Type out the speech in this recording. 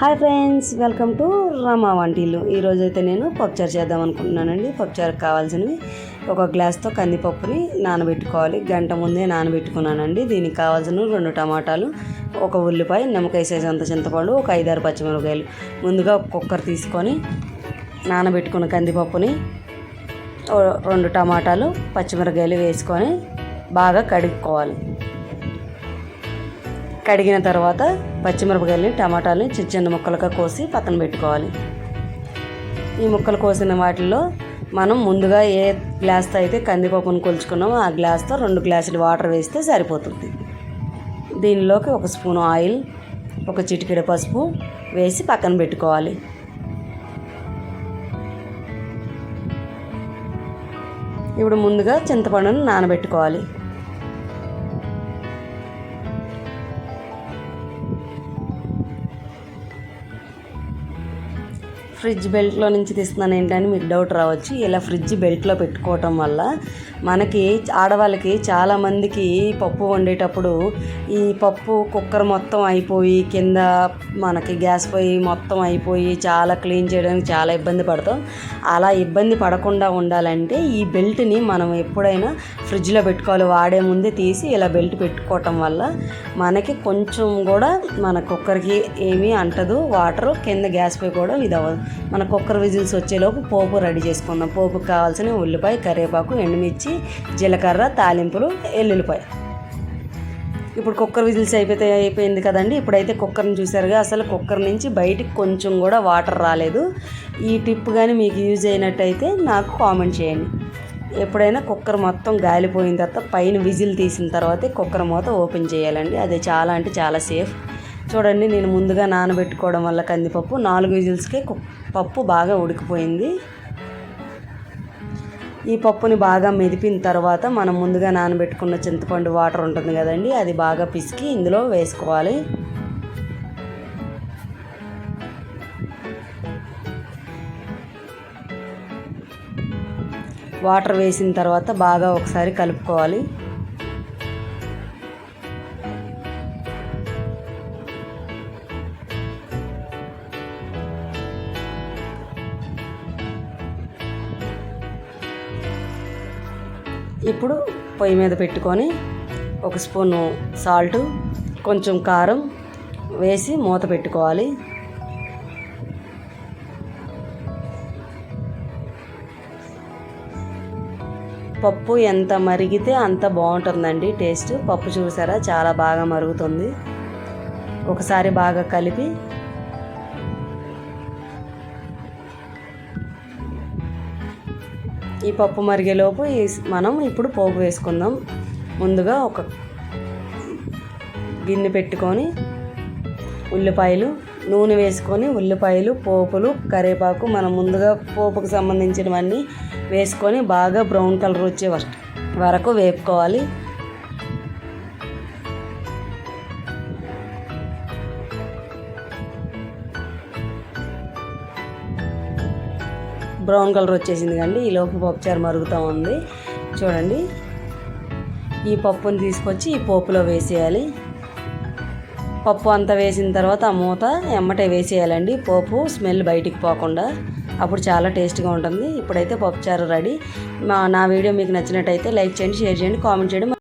Hi friends welcome to Rama Vantillu. ఈరోజు అయితే నేను పప్పుచారు చేద్దాం అనుకుంటున్నానండి. పప్పుచారుకు కావాల్సినవి ఒక గ్లాస్తో కందిపప్పుని నానబెట్టుకోవాలి. గంట ముందే నానబెట్టుకున్నానండి. దీనికి కావాల్సిన రెండు టమాటాలు ఒక ఉల్లిపాయ నిమ్మకాయ సైజు అంత చింతపండు ఒక ఐదారు పచ్చిమిరపకాయలు. ముందుగా కుక్కర్ తీసుకొని నానబెట్టుకున్న కందిపప్పుని రెండు టమాటాలు పచ్చిమిరపకాయలు వేసుకొని బాగా కడుక్కోవాలి. కడిగిన తర్వాత పచ్చిమిరపకాయలని టమాటాలని చిన్న చిన్న ముక్కలుగా కోసి పక్కన పెట్టుకోవాలి. ఈ ముక్కలు కోసిన వాటిల్లో మనం ముందుగా ఏ గ్లాస్తో అయితే కందిపప్పును కొలుచుకున్నామో ఆ గ్లాస్తో రెండు గ్లాసులు వాటర్ వేస్తే సరిపోతుంది. దీనిలోకి ఒక స్పూన్ ఆయిల్ ఒక చిటికెడ పసుపు వేసి పక్కన పెట్టుకోవాలి. ఇప్పుడు ముందుగా చింతపండును నానబెట్టుకోవాలి. ఫ్రిడ్జ్ బెల్ట్లో నుంచి తీస్తున్నాను ఏంటని మీకు డౌట్ రావచ్చు. ఇలా ఫ్రిడ్జ్ బెల్ట్లో పెట్టుకోవటం వల్ల మనకి ఆడవాళ్ళకి చాలామందికి పప్పు వండేటప్పుడు ఈ పప్పు కుక్కర్ మొత్తం అయిపోయి కింద మనకి గ్యాస్ పొయ్యి మొత్తం అయిపోయి చాలా క్లీన్ చేయడానికి చాలా ఇబ్బంది పడతాం. అలా ఇబ్బంది పడకుండా ఉండాలంటే ఈ బెల్ట్ని మనం ఎప్పుడైనా ఫ్రిడ్జ్లో పెట్టుకోవాలి. వాడే ముందే తీసి ఇలా బెల్ట్ పెట్టుకోవటం వల్ల మనకి కొంచెం కూడా మన కుక్కర్కి ఏమీ అంటదు. వాటర్ కింద గ్యాస్ పొయ్యి కూడా ఇది అవ్వదు. మన కుక్కర్ విజిల్స్ వచ్చేలోపు పోపు రెడీ చేసుకుందాం. పోపుకి కావాల్సిన ఉల్లిపాయ కరివేపాకు ఎండుమిర్చి జీలకర్ర తాలింపులు ఎల్లుల్లిపాయ. ఇప్పుడు కుక్కర్ విజిల్స్ అయిపోతే అయిపోయింది కదండి. ఇప్పుడైతే కుక్కర్ని చూసారుగా అసలు కుక్కర్ నుంచి బయటికి కొంచెం కూడా వాటర్ రాలేదు. ఈ టిప్ కానీ మీకు యూజ్ అయినట్టయితే నాకు కామెంట్ చేయండి. ఎప్పుడైనా కుక్కర్ మొత్తం గాలిపోయిన తర్వాత పైన విజిల్ తీసిన తర్వాతే కుక్కర్ మూత ఓపెన్ చేయాలండి. అది చాలా అంటే చాలా సేఫ్. చూడండి నేను ముందుగా నానబెట్టుకోవడం వల్ల కందిపప్పు నాలుగు విజిల్స్కే పప్పు బాగా ఉడికిపోయింది. ఈ పప్పుని బాగా మెదిపిన తర్వాత మనం ముందుగా నానబెట్టుకున్న చింతపండు వాటర్ ఉంటుంది కదండి అది బాగా పిసికి ఇందులో వేసుకోవాలి. వాటర్ వేసిన తర్వాత బాగా ఒకసారి కలుపుకోవాలి. ఇప్పుడు పొయ్యి మీద పెట్టుకొని ఒక స్పూను సాల్ట్ కొంచెం కారం వేసి మూత పెట్టుకోవాలి. పప్పు ఎంత మరిగితే అంత బాగుంటుందండి టేస్ట్. పప్పు చూసారా? చాలా బాగా మరుగుతుంది. ఒకసారి బాగా కలిపి ఈ పప్పు మరిగేలోపు మనం ఇప్పుడు పోపు వేసుకుందాం. ముందుగా ఒక గిన్నె పెట్టుకొని ఉల్లిపాయలు నూనె వేసుకొని ఉల్లిపాయలు పోపులు కరివేపాకు మనం ముందుగా పోపుకు సంబంధించినవన్నీ వేసుకొని బాగా బ్రౌన్ కలర్ వచ్చే వరకు వేపుకోవాలి. బ్రౌన్ కలర్ వచ్చేసింది కండి. ఈ లోపు పప్పుచారు మరుగుతూ ఉంది. చూడండి. ఈ పప్పుని తీసుకొచ్చి ఈ పోపులో వేసేయాలి. పప్పు అంతా వేసిన తర్వాత ఆ మూత ఎమ్మటే వేసేయాలండి. పోపు స్మెల్ బయటికి పోకుండా. అప్పుడు చాలా టేస్ట్గా ఉంటుంది. ఇప్పుడైతే పప్పుచారు రెడీ. మా నా వీడియో మీకు నచ్చినట్టయితే లైక్ చేయండి షేర్ చేయండి కామెంట్ చేయండి.